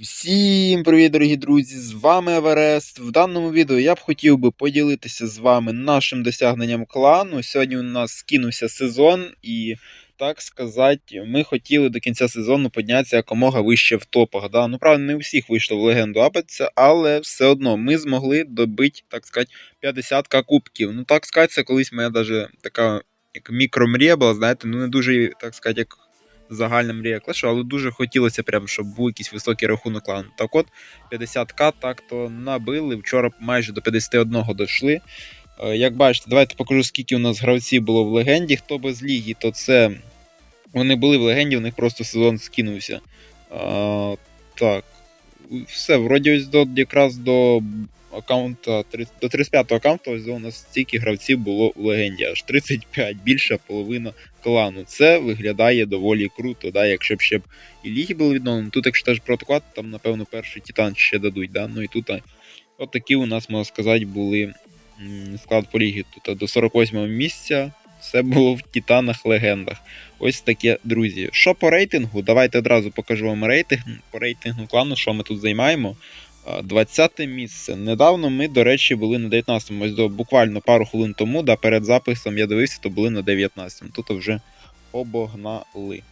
Всім привіт, дорогі друзі! З вами Еверест. В даному відео я б хотів би поділитися з вами нашим досягненням клану. Сьогодні у нас скинувся сезон, і так сказати, ми хотіли до кінця сезону піднятися якомога вище в топах. Да? Ну, правда, не у всіх вийшло в легенду апатися, але все одно ми змогли добити, так сказати, 50 кубків. Ну, так сказати, це колись моя даже така як мікромрія була, знаєте, ну не дуже, так сказати, як загальна мрія клешу, але дуже хотілося, прям, щоб був якийсь високий рахунок клану. Так от 50к так то набили. Вчора майже до 51 дійшли. Е, Як бачите, давайте покажу, скільки у нас гравців було в легенді. Хто без ліги, то це. Вони були в легенді, у них просто сезон скинувся. А, так. Все, вроді ось до якраз до аккаунта до 35-го аккаунту ось у нас стільки гравців було в легенді, аж 35, більша половина клану. Це виглядає доволі круто, да? якщо б ще б і ліги були відновлені. Тут, якщо теж протокол, там, напевно, перший титан ще дадуть. Да? Ну і тут от такі у нас, можна сказати, були склад по лігі. Тут до 48-го місця все було в титанах легендах. Ось таке, друзі. Що по рейтингу? Давайте одразу покажу вам рейтинг. По рейтингу клану, що ми тут займаємо. А, 20 місце. Недавно ми, до речі, були на 19-му. Ось до буквально пару хвилин тому, да, перед записом я дивився, то були на 19-му. Тут вже обогнали.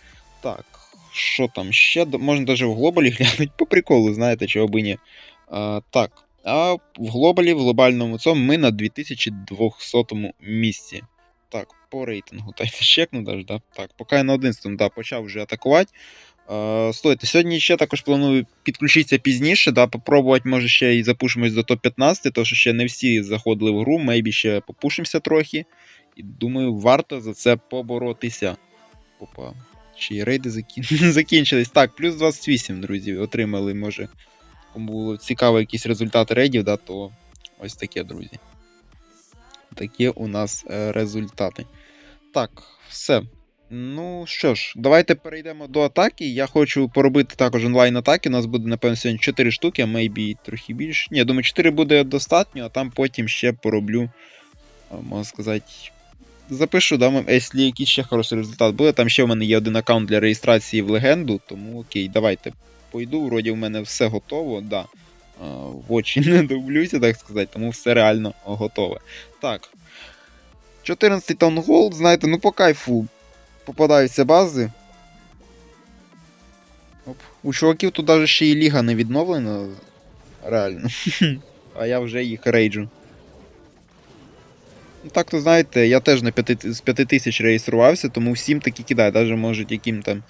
Так, що там ще? Можна навіть в глобалі глянути по приколу, знаєте, чого би ні. А, так. А в глобалі, в глобальному цьому ми на 2200 місці. Так, по рейтингу. Дайте чекну даже, да? Так, поки я на 11 да, почав вже атакувати. Е, Слухайте, сьогодні ще також планую підключитися пізніше, да, попробувати, може, ще і запушимось до топ-15, тому що ще не всі заходили в гру, мейбі ще попушимося трохи. І думаю, варто за це поборотися. Опа. Ще й рейди закін... закінчились. Так, плюс 28, друзі, отримали, може. Кому було цікаво якісь результати рейдів, да, то ось таке, друзі. Такі у нас е, результати. Так, все. Ну що ж, давайте перейдемо до атаки. Я хочу поробити також онлайн-атаки. У нас буде, напевно, сьогодні 4 штуки, а maybe трохи більше. Ні, думаю, 4 буде достатньо, а там потім ще пороблю, можна сказати. Запишу, да, якщо якийсь ще хороший результат буде. Там ще в мене є один аккаунт для реєстрації в легенду, тому окей, давайте пойду. Вроді в мене все готово, да. В очі не дивлюся, так сказати, тому все реально готове. Так. 14 таунголд, знаєте, ну по кайфу попадаються бази. Оп. У чуваків тут навіть ще і ліга не відновлена. Реально. а я вже їх рейджу. Ну так то знаєте, я теж на 5, з 5 тисяч реєструвався, тому всім таки кидаю, Навіть можуть яким там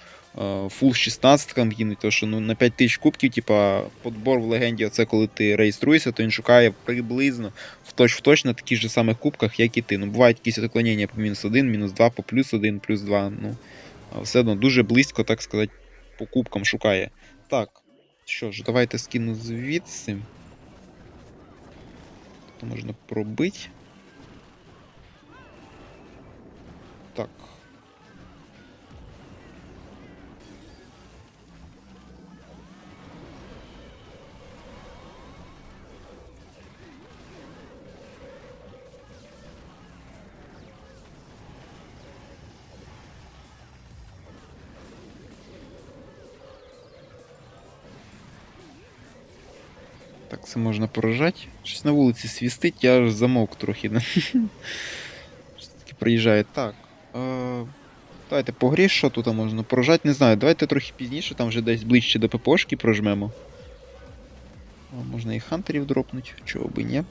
фул 16 кинуть, то що ну, на 5 тисяч кубків, типа, подбор в легенді, оце коли ти реєструєшся, то він шукає приблизно в точ в точ на таких же самих кубках, як і ти. Ну, бувають якісь отклонення по мінус 1, мінус 2, по плюс 1, плюс 2. Ну, все одно дуже близько, так сказати, по кубкам шукає. Так, що ж, давайте скину звідси. То можна пробити. Так, це можна поражати. Щось на вулиці свістить, я аж замовк трохи. Все-таки приїжджає. Так. Е, давайте по грі, що тут можна поражати, не знаю. Давайте трохи пізніше, там вже десь ближче до ППшки прожмемо. Можна і хантерів дропнути, чого би ні.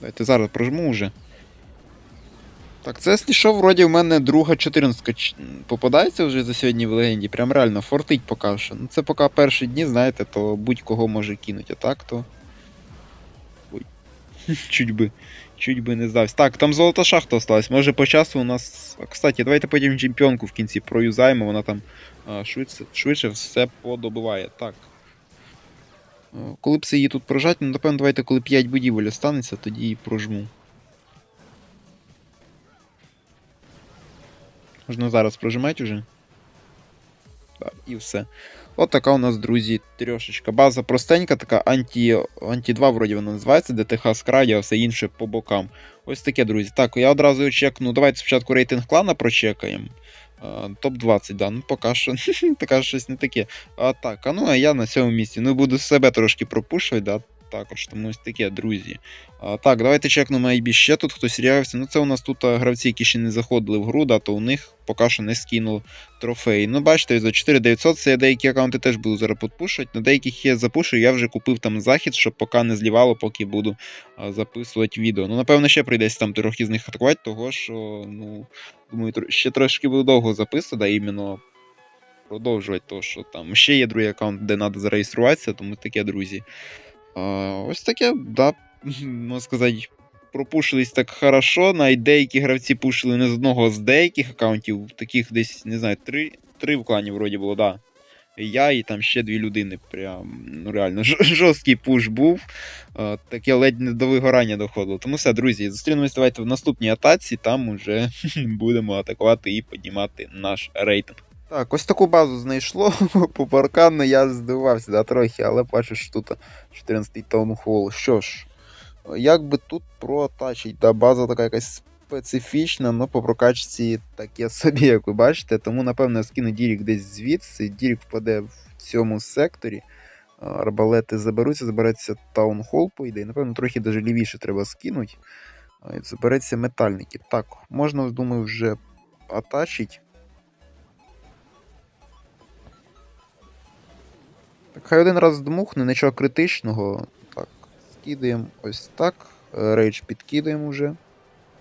Давайте зараз прожму вже. Так, це що, вроді в мене друга 14 попадається вже за сьогодні в легенді. Прям реально фортить поки що. Ну це поки перші дні, знаєте, то будь-кого може кинути, а так то. Ой. чуть би. Чуть би не здався. Так, там золота шахта осталась. Може по часу у нас. Кстати, давайте потім чемпіонку в кінці проюзаємо, вона там а, швидше, швидше все подобиває. Так. Коли б це її тут прожати, ну напевно, давайте, коли 5 будівель останеться, тоді і прожму. Можна зараз прожимати вже. Так, і все. От така у нас, друзі, трьошечка. База простенька, така анті, анті 2, вроді вона називається, ДТХ скраді, а все інше по бокам. Ось таке, друзі. Так, я одразу чекну. Давайте спочатку рейтинг клана прочекаємо. Топ-20, да. Ну, поки що таке щось не таке. А так, а ну а я на цьому місці. Ну, буду себе трошки пропушувати, да. Також, тому ось таке, друзі. А, Так, давайте чекнемо IB. Ще тут хтось рявився. Ну, це у нас тут а, гравці, які ще не заходили в гру, да, то у них поки що не скинув трофей. Ну, бачите, за 4900 це я деякі аккаунти теж буду зараз подпушувати. На деяких я запушу, я вже купив там захід, щоб поки не злівало, поки буду записувати відео. Ну, напевно, ще прийдеться там трохи з них атакувати, того що, ну, думаю, ще трошки буду довго записувати, да, іменно продовжувати, то що там ще є другий аккаунт, де треба зареєструватися, тому таке, друзі. Ось таке, да, можна сказати, пропушились так хорошо. Навіть деякі гравці пушили не з одного з деяких аккаунтів, таких десь, не знаю, три, три в клані вроді було, да. Я і там ще дві людини. Прям, ну реально, жорсткий пуш був. Таке ледь не до вигорання доходило. Тому все, друзі, зустрінемось давайте в наступній атаці, там уже будемо атакувати і піднімати наш рейтинг. Так, ось таку базу знайшло. По паркану я здивувався, да, трохи, але бачу, що тут 14-й таунхол. Що ж, як би тут протачить, да, база така якась специфічна, але по прокачці таке собі, як ви бачите. Тому, напевно, я скину Дірік десь звідси. Дірік впаде в цьому секторі. Арбалети заберуться, забереться таунхол, по ідеї. Напевно, трохи даже лівіше треба і Забереться метальники. Так, можна, думаю, вже атачить. Так, хай один раз дмухне, нічого критичного. Так, скидаємо ось так. Е, Рейдж підкидаємо вже.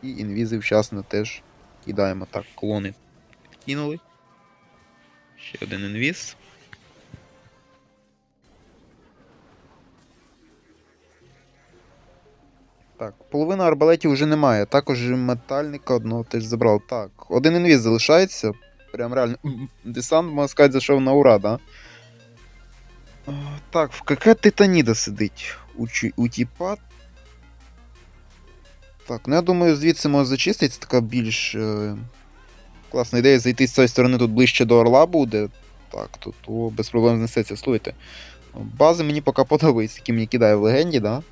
І інвізи вчасно теж кидаємо. Так, колони підкинули. Ще один інвіз. Так, половина арбалетів вже немає. Також метальника одного теж забрав. Так, один інвіз залишається. Прям реально. Десант, можна сказати, зайшов на ура, да? Так, в КК Титаніда сидить у, у тіпа. Так, ну я думаю, звідси може зачистити. Це така більш е, класна ідея зайти з цієї сторони тут ближче до Орла буде. Так, тут о, без проблем знесеться. Слухайте. Бази мені поки подобаються, які мені кидає в легенді, да?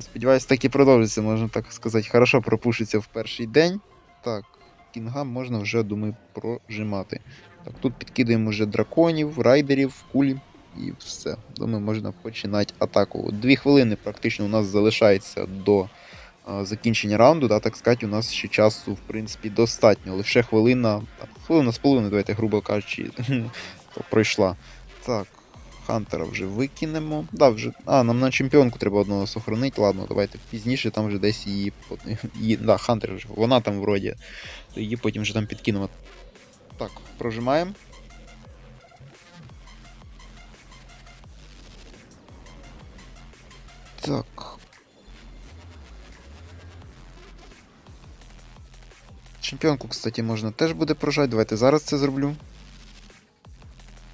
Сподіваюсь, так і продовжиться, можна так сказати. Хорошо пропушиться в перший день. Так, кінга можна вже, думаю, прожимати. Так, тут підкидаємо вже драконів, райдерів, кулі і все. Думаю, можна починати атаку. Дві хвилини практично у нас залишається до а, закінчення раунду, да, так сказати, у нас ще часу, в принципі, достатньо. Лише хвилина, там, хвилина з половиною, давайте, грубо кажучи, пройшла. Так, Хантера вже викинемо. Да, вже... А, нам на чемпіонку треба одного сохранити. Ладно, давайте пізніше там вже десь її. її... Да, Хантер вже. Вона там вроді. Її потім вже там підкинемо. Так, прожимаємо. Так. Чемпіонку, кстати, можна теж буде прожати. Давайте зараз це зроблю.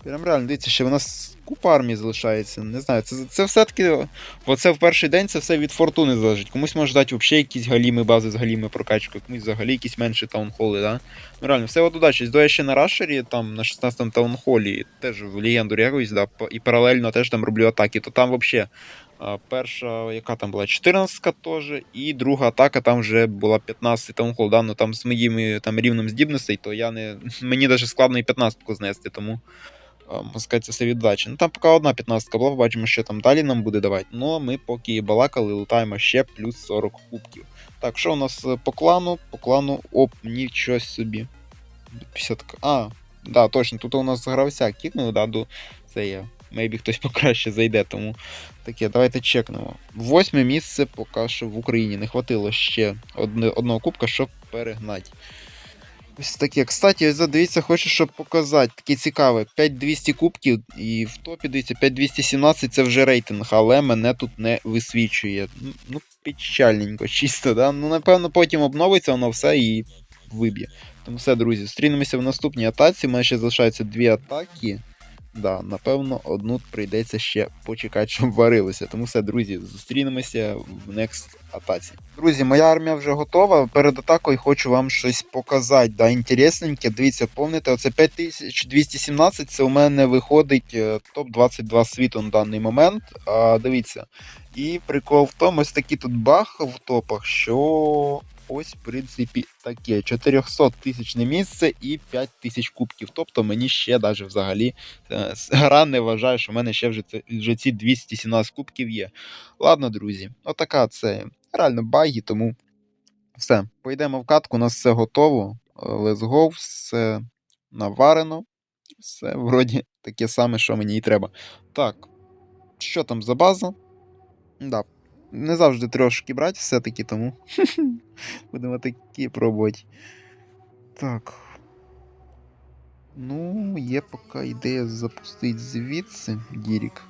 Прям реально, дивіться, ще в нас купа армії залишається. Не знаю, це, це все-таки. Оце в перший день це все від фортуни залежить. Комусь може дати взагалі якісь галіми бази з галіми прокачкою, комусь взагалі якісь менші таунхоли, да? Ну реально, все от удачі. До я ще на рашері, там на 16-му таунхолі, теж в легенду рягуюсь, да, і паралельно теж там роблю атаки, то там взагалі. Перша, яка там була 14 теж, і друга атака там вже була 15 таунхол, да? ну там з моїм там, рівнем здібностей, то я не. Мені навіть складно і 15 знести, тому сказати, це все віддачі. Ну там поки одна 15-ка була, побачимо, що там далі нам буде давати. Ну ми поки балакали, лутаємо ще плюс 40 кубків. Так, що у нас е, по клану? По клану, оп, нічого собі. 50. А, да, точно, тут у нас гравця кікнули, да, до це є. Мейбі хтось покраще зайде, тому таке, давайте чекнемо. Восьме місце поки що в Україні. Не хватило ще одне, одного кубка, щоб перегнати. Ось таке. Кстати, ось дивіться, хочу, щоб показати. Таке цікаве. 5200 кубків і в топі дивіться, 5217 це вже рейтинг, але мене тут не висвічує. Ну, Ну, печальненько, чисто, да? Ну, напевно, потім обновиться воно все і виб'є. Тому все, друзі, зустрінемося в наступній атаці. У мене ще залишаються дві атаки. Да, напевно, одну прийдеться ще почекати, щоб варилося. Тому все, друзі, зустрінемося в next атаці. Друзі, моя армія вже готова. Перед атакою хочу вам щось показати. Да, інтересненьке. Дивіться, помните, оце 5217 це у мене виходить е, топ-22 світу на даний момент. А, дивіться. І прикол в тому, ось такий тут баг в топах, що ось, в принципі, таке. 400 тисячне місце і 5 тисяч кубків. Тобто мені ще навіть взагалі е, гра не вважає, що в мене ще вже, ці 217 кубків є. Ладно, друзі, отака це реально баги, тому все. Пойдемо в катку, у нас все готово. Let's go, все наварено. Все вроді таке саме, що мені і треба. Так, що там за база? Да, не завжди трошки брати все-таки, тому будемо такі пробувати. Так. Ну, є поки ідея запустити звідси Дірік.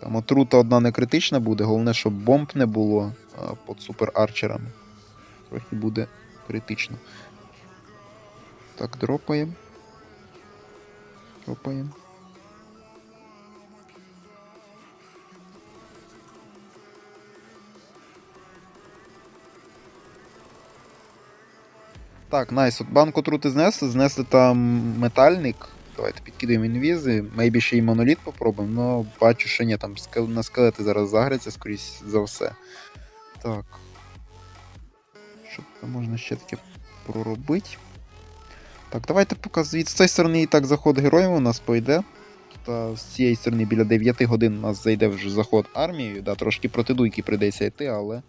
Там отрута одна не критична буде, головне, щоб бомб не було а, під супер арчерами. Трохи буде критично. Так, дропаємо. Дропаємо. Так, найс. От банку трути знесли, знесли там метальник. Давайте підкидаємо інвізи. Мейбі ще й моноліт попробуємо, але бачу, що ні, там на скелети зараз загряться, скоріш за все. Так. Що там можна ще таке проробити? Так, давайте звідси з цієї сторони і так заход героїв у нас пойде. Та з цієї сторони біля 9 годин у нас зайде вже заход армією. Да, трошки проти дуйки прийдеться йти, але,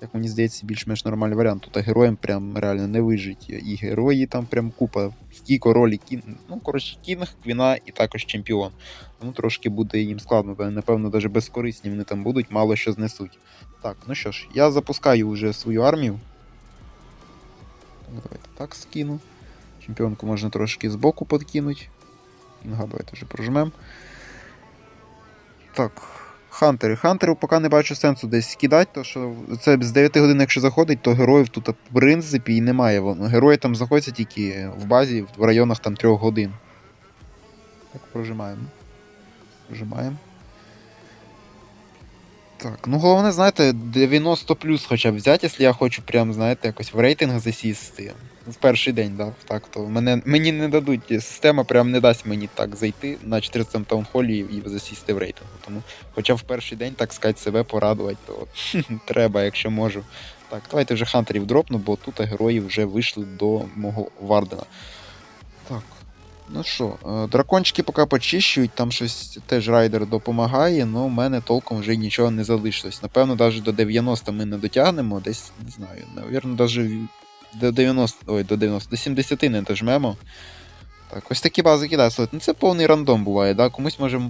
як мені здається, більш-менш нормальний варіант. Тут героям прям реально не вижить. І герої там прям купа. Стійко, ролі, кін... ну, коротше, кінг, квіна і також чемпіон. Тому трошки буде їм складно, напевно, навіть безкорисні вони там будуть, мало що знесуть. Так, ну що ж, я запускаю вже свою армію. Давайте так скину. Чемпіонку можна трошки збоку подкинути. Кінга давайте вже прожмемо. Так. Хантери. Хантерів поки не бачу сенсу десь скидати, то що це з 9 годин, якщо заходить, то героїв тут в принципі і немає. Герої там знаходяться тільки в базі в районах там 3 годин. Так, прожимаємо. Прожимаємо. Так, ну головне, знаєте, 90 плюс хоча б взяти, якщо я хочу прям, знаєте, якось в рейтинг засісти. В перший день, да, так, то мене, мені не дадуть, система прям не дасть мені так зайти на 14 таунхолі і засісти в рейтингу. Тому хоча в перший день, так сказати, себе порадувати, то треба, якщо можу. Так, давайте вже хантерів дропну, бо тут герої вже вийшли до мого Вардена. Так. Ну що, е, дракончики поки почищують, там щось теж райдер допомагає, але в мене толком вже нічого не залишилось. Напевно, навіть до 90 ми не дотягнемо, десь не знаю, навірно, навіть до 90, ой, до 90, до 70 не дожмемо. Так, ось такі бази. Слухайте, ну це повний рандом буває, да? Комусь може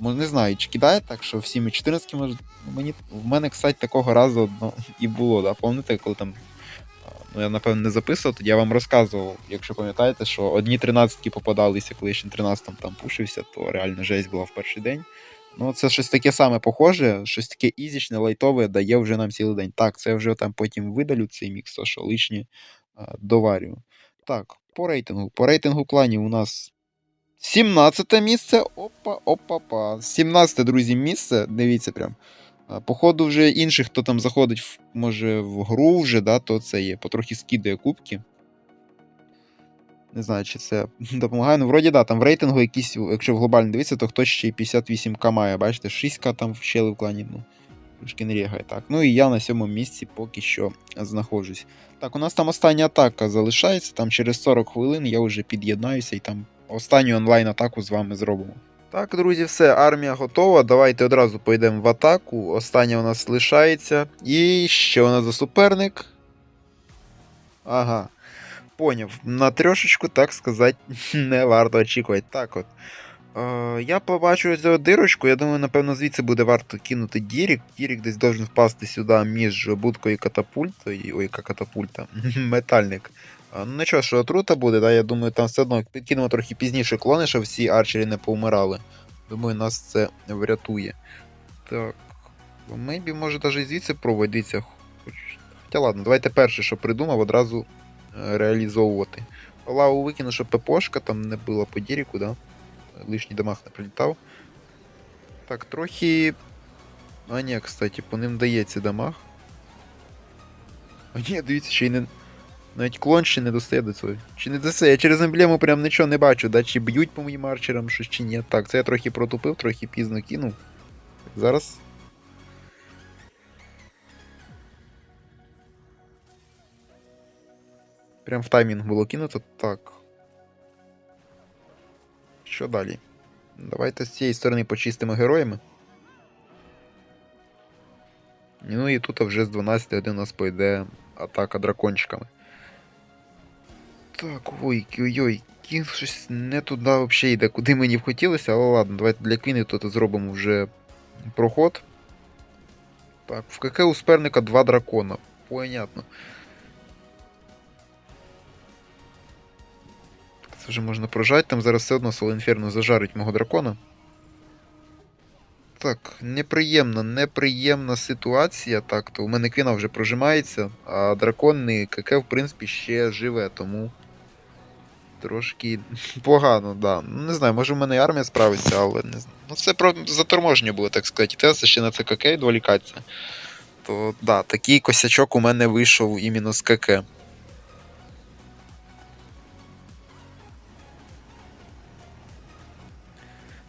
може, не знаю, чи кидає так, що всім і 14 може. ну, Мені, в мене, кстати, такого разу одно і було, да? Пам'ятаєте, коли там. Ну, я напевно не записував, тоді я вам розказував, якщо пам'ятаєте, що одні 13 попадалися, коли ще 13 там пушився, то реально жесть була в перший день. Ну, це щось таке саме похоже, щось таке ізічне, лайтове дає вже нам цілий день. Так, це вже там потім видалю цей мікс, то що лишнє доварю. Так, по рейтингу. По рейтингу кланів у нас 17 місце. Опа, опа, па. 17, друзі, місце. Дивіться прям. Походу, вже інших, хто там заходить, може, в гру вже, да, то це є. Потрохи скидає кубки. Не знаю, чи це допомагає. Ну, вроді, да, там в рейтингу якісь, якщо в глобально дивитися, то хтось ще й 58к має. Бачите, 6к там вщели в клані. Ну, трошки не. Так. Ну і я на сьомому місці поки що знаходжусь. Так, у нас там остання атака залишається. Там через 40 хвилин я вже під'єднаюся і там останню онлайн-атаку з вами зробимо. Так, друзі, все, армія готова. Давайте одразу поїдемо в атаку. Остання у нас лишається. І що у нас за суперник? Ага. Поняв. На трошечку, так сказати, не варто очікувати. Так от. Е, я побачу цю дирочку, я думаю, напевно, звідси буде варто кинути Дірік. Дірік десь должен впасти сюди між будкою і катапультою. Ой, яка катапульта. Метальник. А, Ну нічого, що отрута буде, да, я думаю, там все одно підкинемо трохи пізніше клони, щоб всі арчері не повмирали. Думаю, нас це врятує. Так. Мейбі, може, навіть звідси. Хоч... Хоча ладно, давайте перше, що придумав, одразу е, реалізовувати. Лаву викину, щоб ППшка там не була по Діріку, да? Лишній дамаг не прилітав. Так, трохи. А ні, кстати, по ним дається дамаг. А ні, дивіться, ще й не. Навіть клон ще не достає до цього. Чи не достає? Я через емблему прям нічого не бачу, да? Чи б'ють по моїм арчерам, щось чи ні. Так, це я трохи протупив, трохи пізно кинув. Зараз. Прям в таймінг було кинуто. Так. Що далі? Давайте з цієї сторони почистимо героями. Ну і тут вже з 12 годин у нас пойде атака дракончиками. Так, ой, ой-ой, кінг щось не туди взагалі йде, куди мені б хотілося, але ладно, давайте для квіни тут зробимо вже проход. Так, в КК у суперника два дракона. Понятно. Це вже можна прожати, там зараз все одно Солінферно зажарить мого дракона. Так, неприємна, неприємна ситуація. Так, то у мене квіна вже прожимається, а драконний КК, в принципі, ще живе, тому. Трошки погано, да. Не знаю, може в мене і армія справиться, але не знаю. Ну це про заторможення було, так сказати. Те, ще на це КК відволікатися. То да, такий косячок у мене вийшов іменно з КК.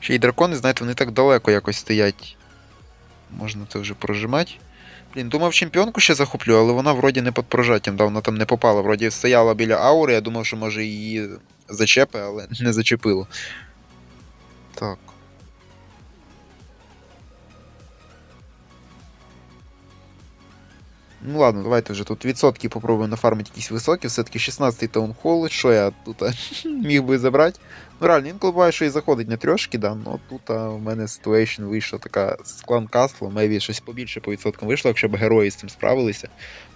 Ще й дракони, знаєте, вони так далеко якось стоять. Можна це вже прожимати. Блін, думав чемпіонку ще захоплю, але вона вроді не під прожаттям, да, вона там не попала. Вроді стояла біля аури, я думав, що може її зачепи, але не зачепило. Так. Ну ладно, давайте вже тут відсотки попробуємо нафармити якісь високі. Все-таки 16-й таунхол, що я тут міг би забрати. Ну реально, інколи буває, що і заходить на трьошки, да, ну тут у мене ситуейшн вийшла така з клан Кастлом, мейбі щось побільше по відсоткам вийшло, якщо б герої з цим справилися.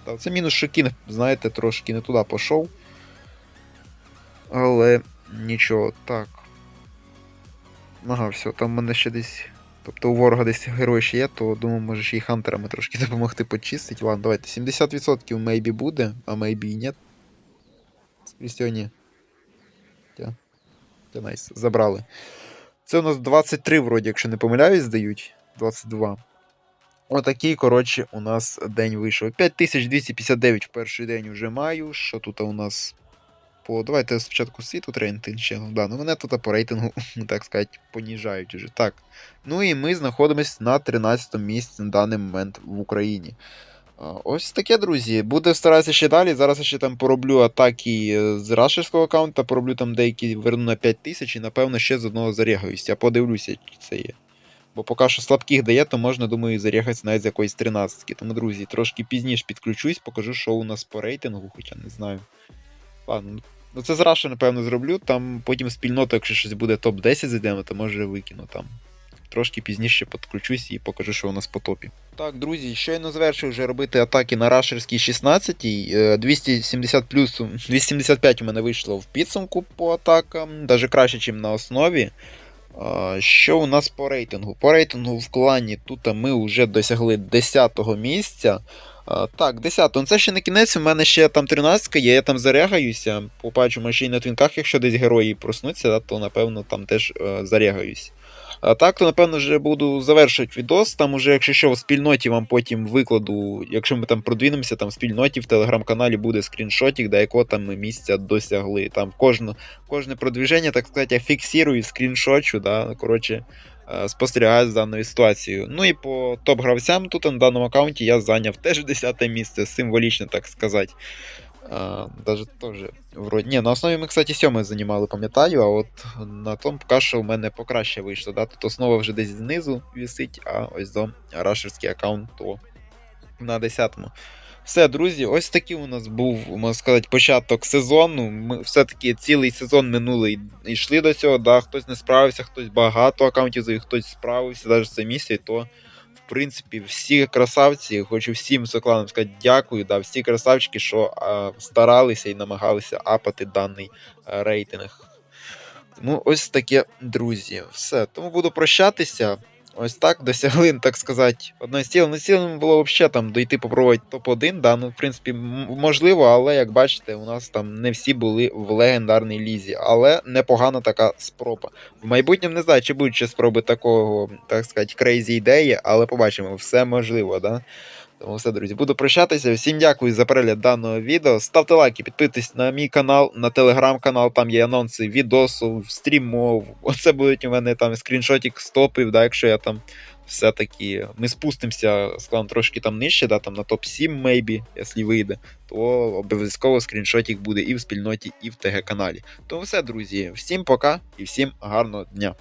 Та, це мінус, що кінг, знаєте, трошки не туди пішов. Але нічого, так. Ага, все, там в мене ще десь. Тобто у ворога десь герой ще є, то думаю, може ще й хантерами трошки допомогти почистити. Ладно, давайте. 70% мейбі буде, а мейбі і ні. Скрізь ні. Найс. Забрали. Це у нас 23, вроді, якщо не помиляюсь, здають. 22. Отакий, коротше, у нас день вийшов. 5259 в перший день вже маю. Що тут у нас по. Давайте спочатку світу. Ну, да, ну мене тут по рейтингу, так сказати, поніжають уже. Так. Ну і ми знаходимося на 13 місці на даний момент в Україні. Ось таке, друзі. Буде старатися ще далі. Зараз я ще там пороблю атаки е, з рашерського аккаунта, пороблю там деякі верну на 5000 і напевно ще з одного зарягаюсь. Я подивлюся, чи це є. Бо поки що слабких дає, то можна, думаю, зарягатися навіть з якоїсь 13. Тому, друзі, трошки пізніше підключусь, покажу, що у нас по рейтингу, хоча не знаю. Ладно, ну це з Раша, напевно, зроблю. Там потім спільнота, якщо щось буде топ-10 зайдемо, то може викину там. Трошки пізніше підключусь і покажу, що у нас по топі. Так, друзі, щойно завершив вже робити атаки на рашерській 16 е, 270 плюс, 275 у мене вийшло в підсумку по атакам, навіть краще, ніж на основі. Що у нас по рейтингу? По рейтингу в клані тут ми вже досягли 10 місця. Так, 10 Ну це ще не кінець, у мене ще там 13 є, я там зарягаюся. Побачимо ще й на твінках, якщо десь герої проснуться, то напевно там теж е, зарягаюсь. А так, то напевно вже буду завершувати відос. Там уже, якщо що, в спільноті вам потім викладу, якщо ми там продвинемося, там в спільноті в телеграм-каналі буде скріншотик, до якого там ми місця досягли. Там кожне, кожне продвіження, так сказати, я фіксую, скріншочу, да, коротше, е, спостерігаю з даною ситуацією. Ну і по топ-гравцям тут на даному аккаунті я зайняв теж 10 місце, символічно, так сказати. А, даже тоже вроді. Ні, на основі ми, кстати, сьоме займали, пам'ятаю, а от на тому поки що у мене покраще вийшло. Да? Тут основа вже десь знизу висить, а ось до рашерський аккаунт то на 10-му. Все, друзі, ось такий у нас був, можна сказати, початок сезону. Ми все-таки цілий сезон минулий йшли до цього. Да? Хтось не справився, хтось багато аккаунтів завів, хтось справився, навіть це місяць, то в принципі, всі красавці, хочу всім сокланам сказати дякую. Да, всі красавчики, що а, старалися і намагалися апати даний а, рейтинг. Тому ось таке, друзі. Все. Тому буду прощатися. Ось так досягли, так сказати, одної стіли. Ну, цілим було взагалі там дойти попробувати топ-1. Да, ну, в принципі, можливо, але як бачите, у нас там не всі були в легендарній лізі. Але непогана така спроба. В майбутньому не знаю, чи будуть ще спроби такого, так сказати, крейзі ідеї, але побачимо, все можливо, да? Тому все, друзі, буду прощатися. Всім дякую за перегляд даного відео. Ставте лайки, підписуйтесь на мій канал, на телеграм-канал, там є анонси відосу, стрімов. Оце будуть у мене там скріншотик стопів, да, якщо я там все-таки ми спустимося, скажімо, трошки там нижче, да, там на топ-7, maybe, якщо вийде, то обов'язково скріншотик буде і в спільноті, і в ТГ каналі. Тому все, друзі, всім пока і всім гарного дня.